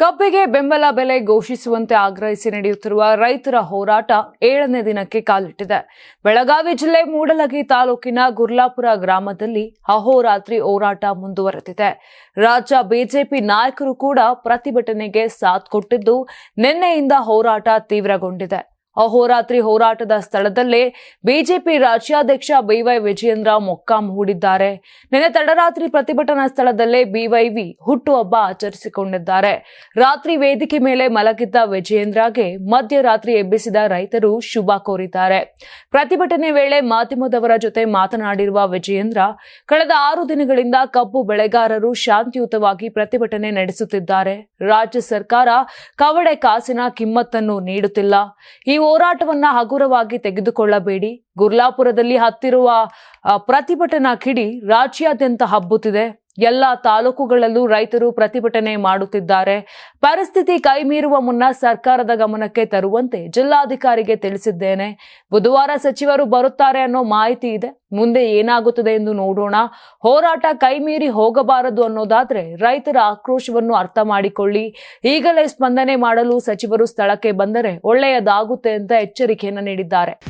ಕಬ್ಬಿಗೆ ಬೆಂಬಲ ಬೆಲೆ ಘೋಷಿಸುವಂತೆ ಆಗ್ರಹಿಸಿ ನಡೆಯುತ್ತಿರುವ ರೈತರ ಹೋರಾಟ ಏಳನೇ ದಿನಕ್ಕೆ ಕಾಲಿಟ್ಟಿದೆ. ಬೆಳಗಾವಿ ಜಿಲ್ಲೆ ಮೂಡಲಗಿ ತಾಲೂಕಿನ ಗುರ್ಲಾಪುರ ಗ್ರಾಮದಲ್ಲಿ ಅಹೋರಾತ್ರಿ ಹೋರಾಟ ಮುಂದುವರೆದಿದೆ. ರಾಜ್ಯ ಬಿಜೆಪಿ ನಾಯಕರು ಕೂಡ ಪ್ರತಿಭಟನೆಗೆ ಸಾಥ್ ಕೊಟ್ಟಿದ್ದು, ನಿನ್ನೆಯಿಂದ ಹೋರಾಟ ತೀವ್ರಗೊಂಡಿದೆ. ಅಹೋರಾತ್ರಿ ಹೋರಾಟದ ಸ್ಥಳದಲ್ಲೇ ಬಿಜೆಪಿ ರಾಜ್ಯಾಧ್ಯಕ್ಷ ಬಿವೈ ವಿಜಯೇಂದ್ರ ಮೊಕ್ಕಾಂ ಹೂಡಿದ್ದಾರೆ. ನಿನ್ನೆ ತಡರಾತ್ರಿ ಪ್ರತಿಭಟನಾ ಸ್ಥಳದಲ್ಲೇ ಬಿವೈವಿ ಹುಟ್ಟುಹಬ್ಬ ಆಚರಿಸಿಕೊಂಡಿದ್ದಾರೆ. ರಾತ್ರಿ ವೇದಿಕೆ ಮೇಲೆ ಮಲಗಿದ್ದ ವಿಜಯೇಂದ್ರಗೆ ಮಧ್ಯರಾತ್ರಿ ಎಬ್ಬಿಸಿದ ರೈತರು ಶುಭ ಕೋರಿದ್ದಾರೆ. ಪ್ರತಿಭಟನೆ ವೇಳೆ ಮಾಧ್ಯಮದವರ ಜೊತೆ ಮಾತನಾಡಿರುವ ವಿಜಯೇಂದ್ರ, ಕಳೆದ ಆರು ದಿನಗಳಿಂದ ಕಬ್ಬು ಬೆಳೆಗಾರರು ಶಾಂತಿಯುತವಾಗಿ ಪ್ರತಿಭಟನೆ ನಡೆಸುತ್ತಿದ್ದಾರೆ. ರಾಜ್ಯ ಸರ್ಕಾರ ಕವಡೆ ಕಾಸಿನ ಕಿಮ್ಮತ್ತನ್ನು ನೀಡುತ್ತಿಲ್ಲ. ಈ ಹೋರಾಟವನ್ನ ಹಗುರವಾಗಿ ತೆಗೆದುಕೊಳ್ಳಬೇಡಿ. ಗುರ್ಲಾಪುರದಲ್ಲಿ ಹತ್ತಿರುವ ಪ್ರತಿಭಟನಾ ಕಿಡಿ ರಾಜ್ಯಾದ್ಯಂತ ಹಬ್ಬುತ್ತಿದೆ. ಎಲ್ಲ ತಾಲೂಕುಗಳಲ್ಲೂ ರೈತರು ಪ್ರತಿಭಟನೆ ಮಾಡುತ್ತಿದ್ದಾರೆ. ಪರಿಸ್ಥಿತಿ ಕೈಮೀರುವ ಮುನ್ನ ಸರ್ಕಾರದ ಗಮನಕ್ಕೆ ತರುವಂತೆ ಜಿಲ್ಲಾಧಿಕಾರಿಗೆ ತಿಳಿಸಿದ್ದೇನೆ. ಬುಧವಾರ ಸಚಿವರು ಬರುತ್ತಾರೆ ಅನ್ನೋ ಮಾಹಿತಿ ಇದೆ. ಮುಂದೆ ಏನಾಗುತ್ತದೆ ಎಂದು ನೋಡೋಣ. ಹೋರಾಟ ಕೈಮೀರಿ ಹೋಗಬಾರದು ಅನ್ನೋದಾದ್ರೆ ರೈತರ ಆಕ್ರೋಶವನ್ನು ಅರ್ಥ ಮಾಡಿಕೊಳ್ಳಿ. ಈಗಲೇ ಸ್ಪಂದನೆ ಮಾಡಲು ಸಚಿವರು ಸ್ಥಳಕ್ಕೆ ಬಂದರೆ ಒಳ್ಳೆಯದಾಗುತ್ತೆ ಅಂತ ಎಚ್ಚರಿಕೆಯನ್ನು ನೀಡಿದ್ದಾರೆ.